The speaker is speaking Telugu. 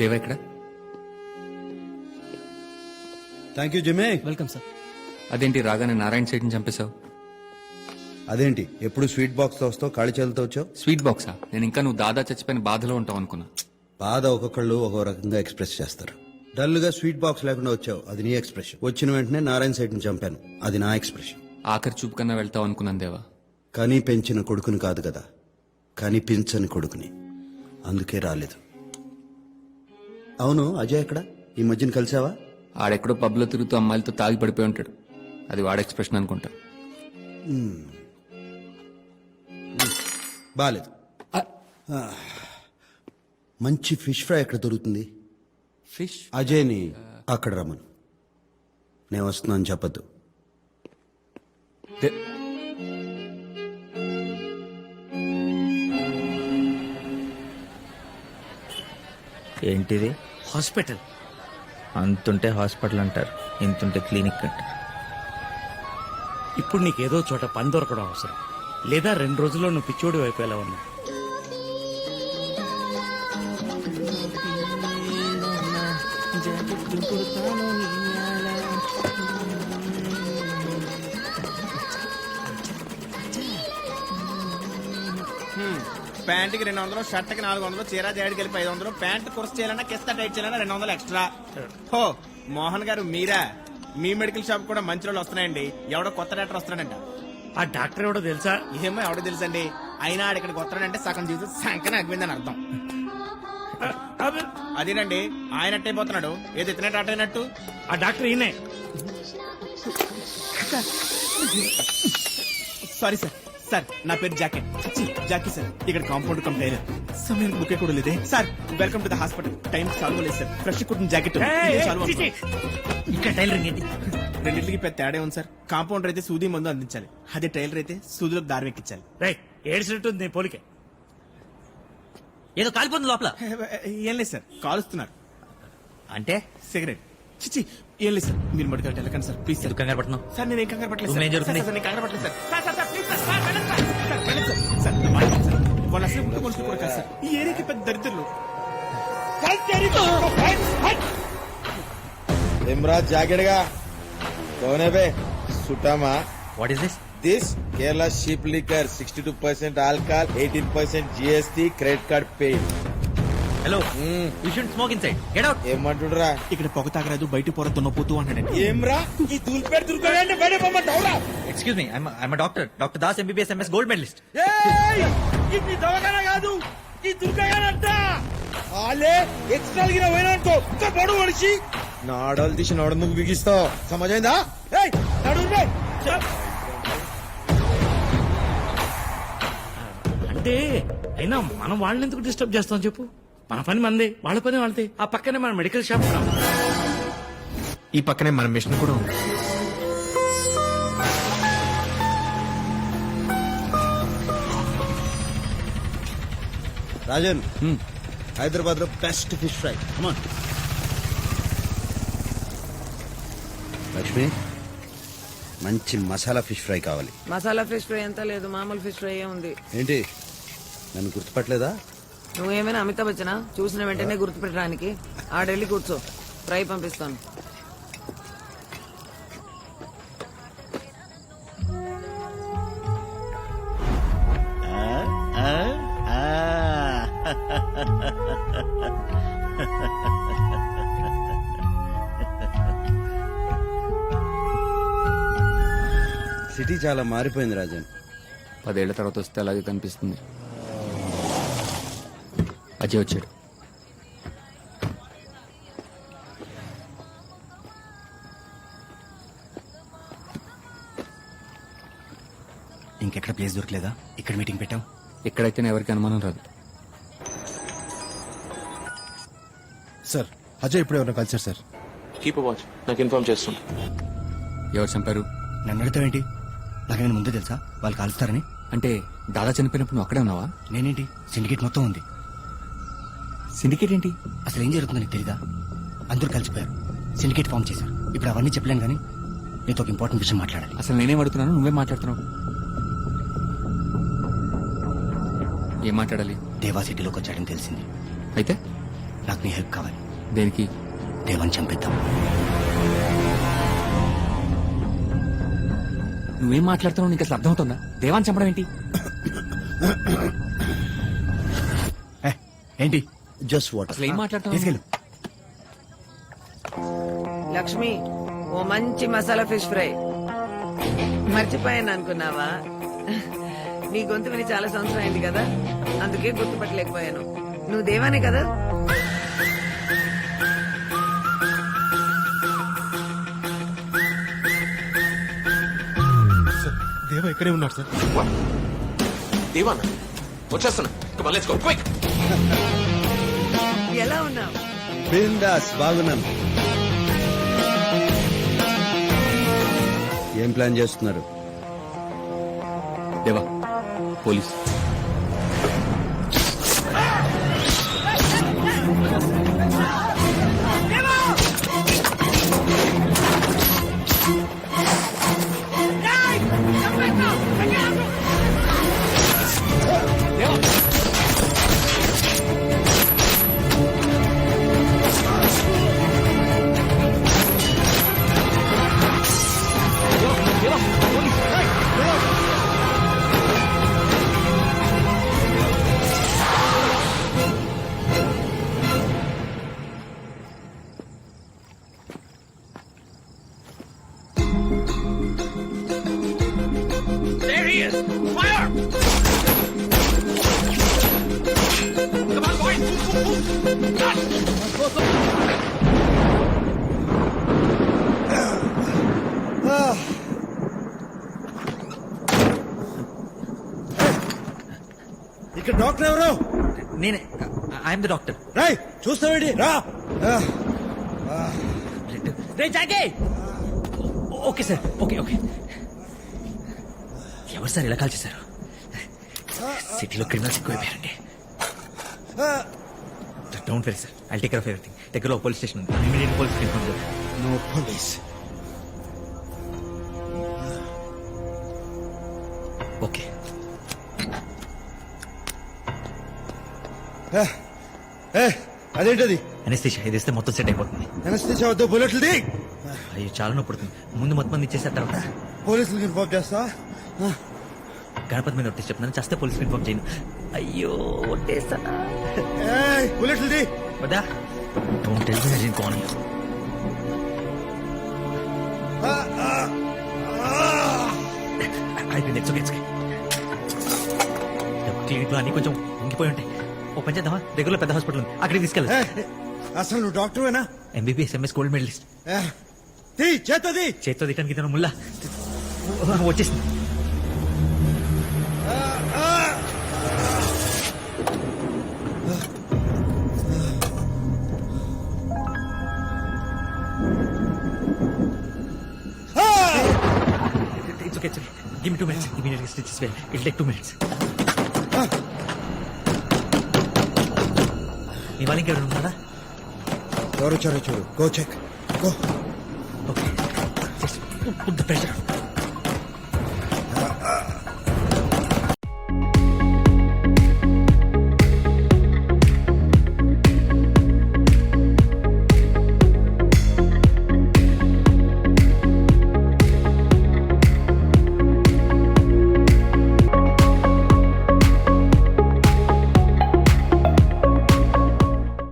దేవా ఇక్కడ థ్యాంక్ యూ జిమే వెల్కమ్ సార్ అదేంటి రాగానే నారాయణ సైడ్ని చంపేశావు? అదేంటి? ఎప్పుడు స్వీట్ బాక్స్తో వస్తావు? ఖాళీ చేతులతో వచ్చావు? స్వీట్ బాక్సా? నేను ఇంకా నువ్వు దాదా చచ్చిపోయిన బాధలో ఉంటావు అనుకున్నా. బాధ ఒక్కొక్కళ్ళు ఒక్కో రకంగా ఎక్స్ప్రెస్ చేస్తారు. డల్గా స్వీట్ బాక్స్ లేకుండా వచ్చావు. అది నీ ఎక్స్ప్రెషన్. వచ్చిన వెంటనే నారాయణ సైడ్ని చంపాను. అది నా ఎక్స్ప్రెషన్. ఆఖరి చూపు కన్నా వెళ్తావు అనుకున్నాను దేవా. కానీ పెంచిన కొడుకుని కాదు కదా. కనిపించని కొడుకుని. అందుకే రాలేదు. అవును అజయ్ ఎక్కడ? ఈ మధ్యన కలిసావా? ఆడెక్కడో పబ్లో తిరుగుతూ అమ్మాయిలతో తాగి పడిపోయి ఉంటాడు. అది వాడ ఎక్స్ప్రెషన్ అనుకుంటా. బాలేదు. ఆ. మంచి ఫిష్ ఫ్రై ఎక్కడ దొరుకుతుంది? ఫిష్ అజయ్ని అక్కడ రమ్మను. నేను వస్తున్నాను చెప్పద్దు. ఏంటిది? హాస్పిటల్. అంతుంటే హాస్పిటల్ అంటారు ఇంతుంటే క్లినిక్ అంటారు. ఇప్పుడు నీకేదో చోట పని దొరకడం అవసరం. లేదా రెండు రోజుల్లో నువ్వు పిచ్చోడి ఎలా ఉన్నా. ప్యాంట్కి రెండు వందలు షర్ట్కి నాలుగు వందలు చీర జాడికి వెళ్ళి ఐదు వందలు ప్యాంట్ కుర్స్ చేయాలన్నా కిస్తా టైట్ చేయాలన్నా రెండు వందలు ఎక్స్ట్రా. హో మోహన్ గారు మీరా? మీ మెడికల్ షాప్ కూడా మంచి రోజులు వస్తున్నాయండి. ఎవడో కొత్త డాక్టర్ వస్తున్నాడంట. ఆ డాక్టర్ ఎవడో తెలుసా? ఏమో ఎవడో తెలుసండి. అయినా ఆడ ఇక్కడికి వస్తున్నాడంటే సగం జీవితం సంకన అగ్గిందని అర్థం. అదేనండి ఆయన అట్టయిపోతున్నాడు ఏది ఇతనే డాక్టర్ అయినట్టు. ఆ డాక్టర్ ఈయనే. Sorry sir. సార్ నా పేరు జాకెట్. జాకీ సార్ ఇక్కడ కాంపౌండ్ కమ్ టైలర్. సమయం బుకే కూడా లేదే sir welcome to the hospital. Time solve లేదు సార్. ఫ్రెష్ కుట్టిన జాకెట్. ఇక్కడ టైలరింగ్ ఏంటి? రెండింటికి పెద్ద తేడా ఉంది సార్? కాంపౌండర్ అయితే సూది మందు అందించాలి. అదే టైలర్ అయితే సూదిలోకి దారి ఎక్కించాలి. రై ఏడ్చినట్టుంది పోలికే. ఏదో కాలిపోతుంది లోపల. ఏం లేదు సార్. కాలుస్తున్నారు. అంటే? సిగరెట్. చిచి ఏం లేదు సార్. మీరు మెడికల్ వెళ్ళకండి సార్. Please sir. కంగారు పడుతున్నావు? సార్ నేను ఏం కంగారు పట్టలేదు సార్. కంగారు పట్టలేదు sir. Sir sir please sir. అసలు ముందు కొలుసు కూడా కాదు సార్ ఈ ఏరియాకి పెద్ద దరిద్రులు. జాకెట్గా కోనేబే సుటామా. What is this this Kerala sheep liquor sixty two percent alcohol eighteen percent GST credit card pay hello you should smoke inside get out ఏమంటుండ్రా ఇక్కడ పొగ తాగరాదు బయట పొర దున్నపోతూ అన్నాడండి ఏమ్రా? ఈ దూల్పేట దుర్గంటే బయట పొమ్మంటావురా? Excuse me doctor doctor Das MBBS MS gold medalist ఇది దవాఖాన కాదు ఈ దుర్గంట ఆలే ఎక్స్ట్రా గిన పోయినానుకో పడు మనిషి. నాడలు తీసి నాడు నువ్వు బిగిస్తావు సమజైందా? ఏయ్ నడు రే. అంటే అయినా మనం వాళ్ళని ఎందుకు డిస్టర్బ్ చేస్తాం చెప్పు? మన పని మంది వాళ్ళ పని వాళ్ళది. ఆ పక్కనే మన మెడికల్ షాప్ ఉన్నాం. ఈ పక్కనే మన మిషన్ కూడా ఉంది. రాజన్. హైదరాబాద్లో best fish fry come on Lakshmi మంచి మసాలా ఫిష్ ఫ్రై కావాలి. మసాలా ఫిష్ ఫ్రై ఎంత లేదు మామూలు ఫిష్ ఫ్రై ఉంది. ఏంటి? నన్ను గుర్తుపట్టలేదా? నువ్వేమైనా అమితాబ్ బచ్చనా? చూసిన వెంటనే గుర్తుపెట్టడానికి. ఆడెళ్ళి కూర్చో. ఫ్రై పంపిస్తాను. చాలా మారిపోయింది రాజన్. పదేళ్ళ తర్వాత వస్తే అలాగే కనిపిస్తుంది. అజయ్ వచ్చాడు. ఇంకెక్కడ ప్లేస్ దొరకలేదా? ఇక్కడ మీటింగ్ పెట్టాం ఎక్కడైతేనే ఎవరికి అనుమానం రాదు. సార్ అజయ్ ఇప్పుడు ఎవరైనా కలిసారు సార్. కీప్ వాచ్ నాకు ఇన్ఫార్మ్ చేస్తుంటా ఎవరు చంపారు? నన్ను అడుగుతావేంటి? నాకు నేను ముందే తెలుసా? వాళ్ళు కాలుస్తారని. అంటే దాదా చనిపోయినప్పుడు నువ్వు అక్కడే ఉన్నావా? నేనేంటి? సిండికేట్ మొత్తం ఉంది. సిండికేట్ ఏంటి? అసలు ఏం జరుగుతుందో నీకు తెలీదా? అందరూ కలిసిపోయారు. సిండికేట్ ఫామ్ చేశారు. ఇప్పుడు అవన్నీ చెప్పలేను కానీ నీతో ఒక ఇంపార్టెంట్ విషయం మాట్లాడాలి. అసలు నేనేం అడుగుతున్నాను నువ్వే మాట్లాడుతున్నావు. ఏం మాట్లాడాలి? దేవా సిటీలోకి వచ్చాడని తెలిసింది. అయితే? నాకు నీ హెల్ప్ కావాలి. దేనికి? దేవాన్ని చంపేద్దాం. నువ్వేం మాట్లాడుతున్నావు? నీకు అసలు అర్థమవుతుందా? దేవాన్ని చంపడం ఏంటి? ఏంటి? జస్ట్ వాట్ అసలు ఏం మాట్లాడుతున్నావు? తీసుకెళ్ళు. లక్ష్మి ఓ మంచి మసాలా ఫిష్ ఫ్రై. మర్చిపోయాను అనుకున్నావా? నీ గొంతు విని చాలా సంవత్సరం అయింది కదా? అందుకే గుర్తుపట్టలేకపోయాను. నువ్వు దేవానే కదా? దేవ ఇక్కడే ఉన్నాడు సార్. దేవానా వచ్చేస్తున్నా. ఎలా ఉన్నావు? బిందాస్ బాగున్నాను. ఏం ప్లాన్ చేస్తున్నారు? దేవా పోలీస్. ఇక్కడ డాక్టర్ ఎవరు? నేనే. I'm the doctor. రాయ్ చూస్తావేంటి? రా. Okay sir. Okay okay. ఎవరు సార్ ఇలా కాల్ చేశారు? సిటీలో criminals ఎక్కువైపోయారండి. Don't worry sir I take of everything దగ్గరలో పోలీస్ స్టేషన్ ఉంది ఇమీడియట్ పోలీస్ ఇన్ఫార్మ్ చేయండి నో పోలీస్ ఓకే అదేంటది? అనెస్థిషియా ఇది ఇస్తే మొత్తం సెట్ అయిపోతుంది. అనస్థిషియా వద్దు బుల్లెట్లు ది అయ్యో చాలా నొప్పి పడుతుంది. ముందు మొత్తం మంది ఇచ్చేసిన తర్వాత. పోలీసులకు ఇన్ఫార్మ్ చేస్తా? గణపతి మీద ఒట్టేసి చెప్తున్నాను. చేస్తే పోలీస్ ఇన్ఫార్మ్ చేయను. అయ్యో ఒట్టేస్తానా? ఏయ్, బుల్లెట్లు ది వద్దా? మీ నేను కోన్ అయిపోయింది ఇట్స్ ఓకే ఇట్స్ క్లినిక్లో అన్ని కొంచెం ఉంగిపోయి ఉంటాయి. ఓ పని చేద్దామా? దగ్గరలో పెద్ద హాస్పిటల్ ఉంది. అక్కడికి తీసుకెళ్ళి. అసలు నువ్వు డాక్టర్వేనా ఎంబీబీఎస్ ఎంఎస్ గోల్డ్ మెడలిస్ట్ ఏ, తీ చేతది చేత్తో తిట్టడానికి ఇతను ముల్లా. వచ్చేసింది. Immediately stitch this well. It'll take two minutes. మీ వాళ్ళకి ఎవరు ఉన్నారా ఎవరు వచ్చారో చూడు go check go okay just put the pressure